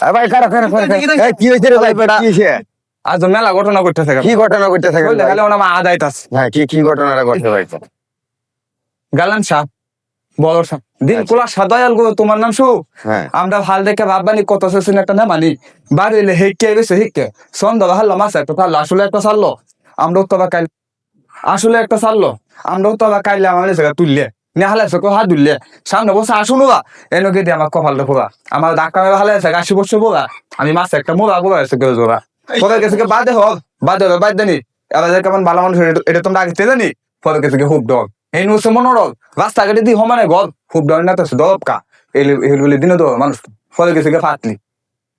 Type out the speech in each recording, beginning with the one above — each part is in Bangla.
আরে ভাই কারা কারা কারা কি হয়েছে রে ভাই? বেটা আজ মেলা ঘটনা করতে থাকে কি ঘটনা থাকে ওনা আছে হ্যাঁ কি কি ঘটনাটা ঘটতে ভাই? গালান সাপ বড় সাপ দিন কোলা সাদয়াল গো তোমার নাম সু? হ্যাঁ। আমরা ভালো দেখে ভাববানি কত একটা না মানি বাড়ি এলে হেঁকে গেছে হেঁকে সন্ধ্যা হাল্লা মাছ একটা আসলে একটা সারলো আমরাও তো কাইল আসলে একটা সারলো আমরাও তো আবার কাইলে আমার জায়গা তুললে। নেহালে সে হাত দুললে সামনে বসে আসুন বা এনকে দিয়ে আমার কপালটা পোড়া আমার ডাক্তার হালে আছে আশি বছর পোড়া আমি মাছ একটা মোড়া পোড়া আছে কেউ জোড়া পরে গেছে কি বাদে হোক, বাদে হবে বাদ দেনি এবার কেমন ভালো মানুষ এটা- তোমরা আগে জানি? পরে গেছে কি হুপ ডগ এই নুসে মনোরল রাস্তাঘাটে দি সমানে গল, হুপ ডগ না তো দরব কা এলি এলি দিনে তো মানুষ পরে গেছে কি ফাটলি।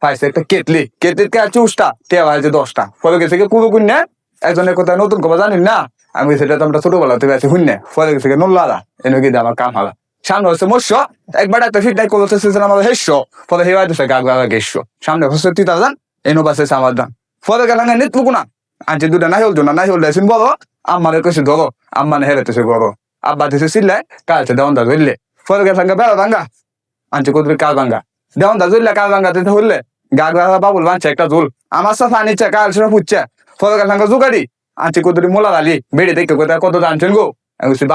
পাইছে একটা কেটলি। কেটলির কে আছে উষ্টা আছে দশটা। পরে গেছে কি কুবু কুন্যা একজনের কথা নতুন কথা জানি না? আমি সেটা তো আমরা ছোটবেলা থেকে আছি, শুনে পরে গেছে কি নল্লাদা এনে গিয়ে আমার কাম হালা। সামনে হচ্ছে মৎস্য, একবার একটা ফিটনাই করতে সেজন আমার হেস্য পরে হেওয়া দিছে গা গা গেস্য সামনে হচ্ছে তিন হাজার এনো বাসে আমার দাম পরে গেলাম নিত না আনছে দুটা নাই হল না নাই হল দেন বলো আমার কইছে ধরো আমার হেরেতেছে গরো আব্বা দিছে সিল্লাই কালছে দেওয়ান দা ধরলে। পরে গেলাম বেড়া ভাঙ্গা। আনছে কোথায় কাল ভাঙ্গা। দেওয়ান দা ধরলে, কাল ভাঙ্গা দিতে হইলে, গা গা বাবুল বানছে একটা ঝুল। আমার সাথে আনিচ্ছে কাল সেটা ফুটছে। পরে গেলাম জুগাড়ি। আনছে কোথায় মোলা লালি বেড়ে দেখে কোথায় কত আনছেন গো আমি বলছি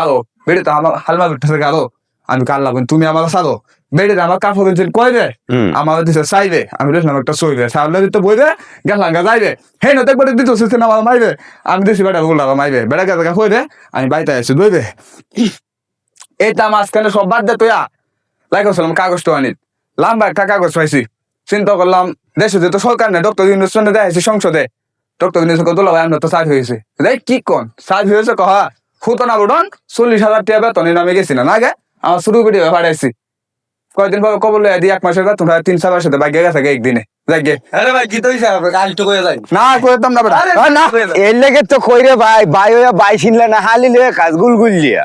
বেড়ে তো আমার হালমা বিটছে গালো আমি কাল লাগবেন তুমি আমার সাদো বেড়ে আমার কাপড় দিচ্ছেন হুম। আমার দিছে চাইবে আমি দেখলাম একটা সইবে সামনে দিতে বইবে গেলাম গা যাইবে হে নতে একবার দিতে সেদিন আমার মাইবে। আমি দিছি বেটা বললাম মাইবে। বেটা গা গা হইবে আমি বাইতে আসি দইবে এটা মাঝখানে সব বাদ দে তোয়া। লাগাইছিলাম কাগজটা আনি লম্বা একটা কাগজ পাইছি। চিন্তা করলাম দেশে যেহেতু সরকার নেই ডক্টর ইউনিভার্সিটি দেখাইছি সংসদে। ডক্টর ইউনিভার্সিটি কত লাগাই তো সাজ হয়েছে দেখ কি কোন সাজ হয়েছে কহা। ফুতনা বুড়ন চল্লিশ হাজার টাকা বেতনে নামে গেছি না না গে? আমার শুরু করে পাঠাইছি কয়েকদিন পর কবল দি এক মাসের বেতন হয় তিন চার সাথে বাইকে গেছে একদিনে। আরে ভাই কি তো তো কয়ে যাই না করতাম না বেটা না। এর লেগে তো কইরে ভাই ভাই চিনলে না হালি লয়ে কাজ গুল গুল লিয়া